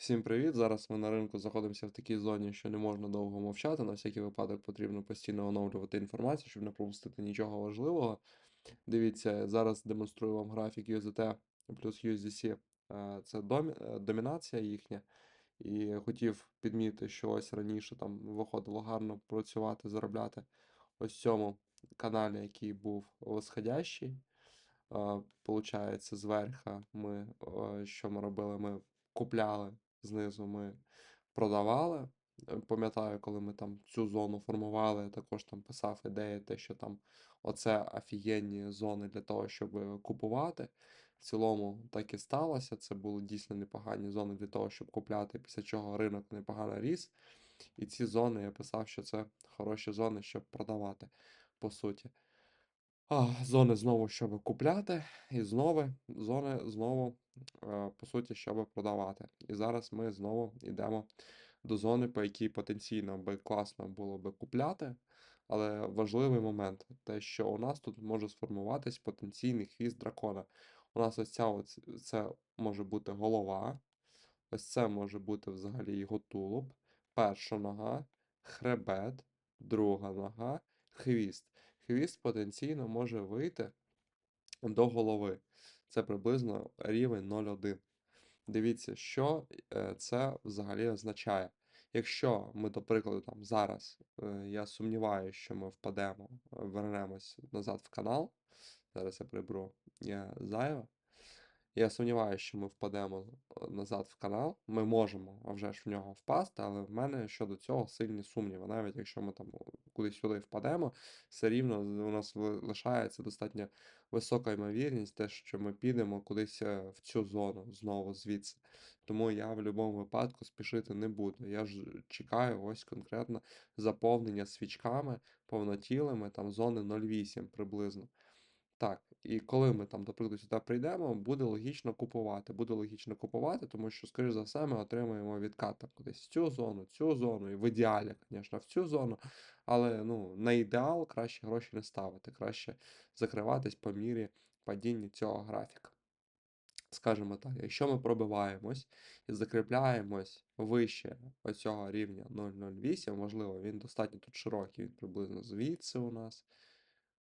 Всім привіт! Зараз ми на ринку знаходимося в такій зоні, що не можна довго мовчати. На всякий випадок потрібно постійно оновлювати інформацію, щоб не пропустити нічого важливого. Дивіться, зараз демонструю вам графік USDT плюс USDC. Е, Це е, домінація їхня. І хотів підмітити, що ось раніше там виходило гарно працювати, заробляти ось цьому каналі, який був восходящий. Е, Получається, зверха ми що ми робили? Ми купляли знизу, ми продавали. Е, Пам'ятаю, коли ми там цю зону формували, я також там писав ідеї, те, що там оце офігенні зони для того, щоб е, купувати. В цілому так і сталося. Це були дійсно непогані зони для того, щоб купляти, після чого ринок непогано ріс. І ці зони я писав, що це хороші зони, щоб продавати, по суті. А, зони знову, щоб купляти, і знову зони знову, е, по суті, щоб продавати. І зараз ми знову йдемо до зони, по якій потенційно би класно було би купляти. Але важливий момент, те, що у нас тут може сформуватись потенційний хвіст дракона. У нас ось ця от, це може бути голова, ось це може бути взагалі його тулуб, перша нога, хребет, друга нога, хвіст. Хвіст потенційно може вийти до голови. Це приблизно рівень 0,1. Дивіться, що е, це взагалі означає. Якщо ми, до прикладу, там зараз, е, я сумніваюся, що ми впадемо, е, вернемось назад в канал. Зараз я приберу я зайве. Я сумніваюся, що ми впадемо е, назад в канал. Ми можемо вже ж в нього впасти, але в мене щодо цього сильні сумніви. Навіть якщо ми там кудись сюди впадемо, все рівно у нас лишається достатньо висока ймовірність, те, що ми підемо кудись е, в цю зону знову звідси. Тому я в будь-якому випадку спішити не буду. Я ж чекаю ось конкретно заповнення свічками повнотілими, там зони 0,8 приблизно. Так, і коли ми там, до прикладу, сюди прийдемо, буде логічно купувати. Буде логічно купувати, тому що, скоріш за все, ми отримаємо відкат там кудись в цю зону, цю зону, і в ідеалі, звісно, в цю зону. Але ну, на ідеал краще гроші не ставити, краще закриватись по мірі падіння цього графіка. Скажімо так, якщо ми пробиваємось і закріпляємось вище оцього рівня 0,08, можливо, він достатньо тут широкий, він приблизно звідси у нас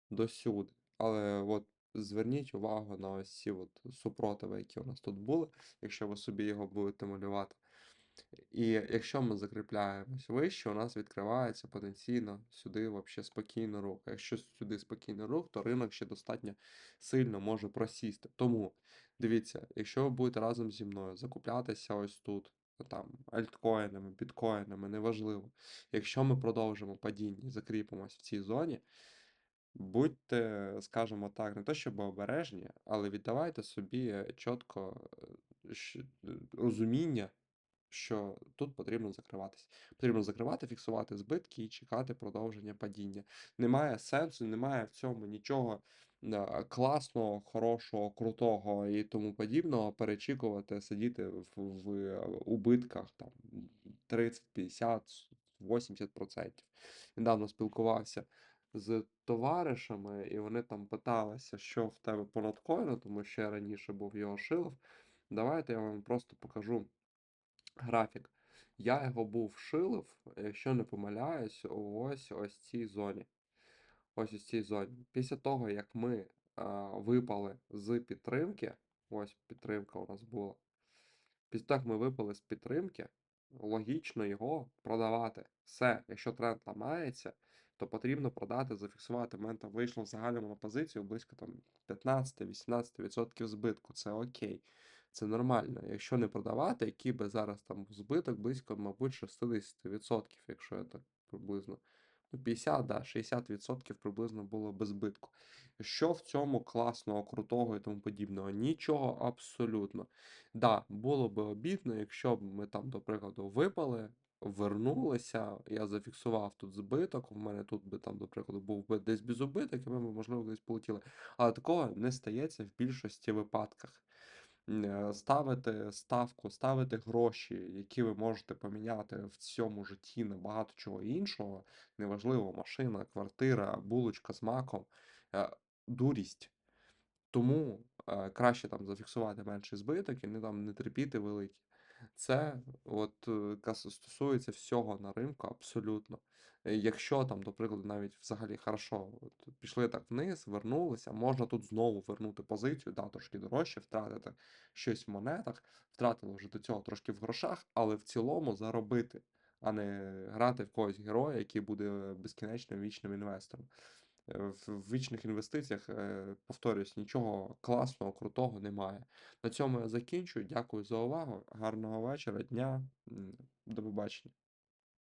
досюди. Але от зверніть увагу на ось ці от супротиви, які у нас тут були, якщо ви собі його будете малювати. І якщо ми закріпляємось вище, у нас відкривається потенційно сюди вообще спокійно рух. Якщо сюди спокійний рух, то ринок ще достатньо сильно може просісти. Тому дивіться, якщо ви будете разом зі мною закуплятися ось тут, там альткоїнами, біткоїнами, неважливо. Якщо ми продовжимо падіння закріпимось в цій зоні, Будьте, скажімо так, не то щоб обережні, але віддавайте собі чітко е, е, розуміння, що тут потрібно закриватись. Потрібно закривати, фіксувати збитки і чекати продовження падіння. Немає сенсу, немає в цьому нічого класного, хорошого, крутого і тому подібного. Перечікувати, сидіти в, в е, убитках там 30, 50, 80%. Недавно спілкувався з товаришами, і вони там питалися, що в тебе по ноткоїну, тому що я раніше був його шилив. Давайте я вам просто покажу графік. Я його був шилив, якщо не помиляюсь, ось ось цій зоні. Ось ось цій зоні. Після того, як ми а, випали з підтримки, ось підтримка у нас була. Після того, як ми випали з підтримки, логічно його продавати. Все, якщо тренд ламається, то потрібно продати, зафіксувати. У мене там вийшло в загальному на позицію близько там 15-18% збитку. Це окей, це нормально. Якщо не продавати, який би зараз там збиток, близько, мабуть, 60%, якщо я так приблизно. Ну, 50, да, 60% приблизно було без збитку. Що в цьому класного, крутого і тому подібного? Нічого абсолютно. Да, було би обідно, якщо б ми там, до прикладу, випали, вернулися, я зафіксував тут збиток, у мене тут би там, до прикладу, був би десь без убиток, і ми можливо, десь полетіли. Але такого не стається в більшості випадках. Е, Ставити ставку, ставити гроші, які ви можете поміняти в цьому житті на багато чого іншого, неважливо, машина, квартира, булочка з маком, е, дурість. Тому е, краще там зафіксувати менший збиток і не там не терпіти великі. Це от, е, стосується всього на ринку абсолютно. Е, якщо там, до прикладу, навіть взагалі хорошо, от пішли так вниз, вернулися, можна тут знову вернути позицію, да, трошки дорожче, втратити щось в монетах, втратили вже до цього трошки в грошах, але в цілому заробити, а не грати в когось героя, який буде безкінечним вічним інвестором. В в вічних інвестиціях, е, повторюсь, нічого класного, крутого немає. На цьому я закінчую. Дякую за увагу. Гарного вечора, дня. До побачення.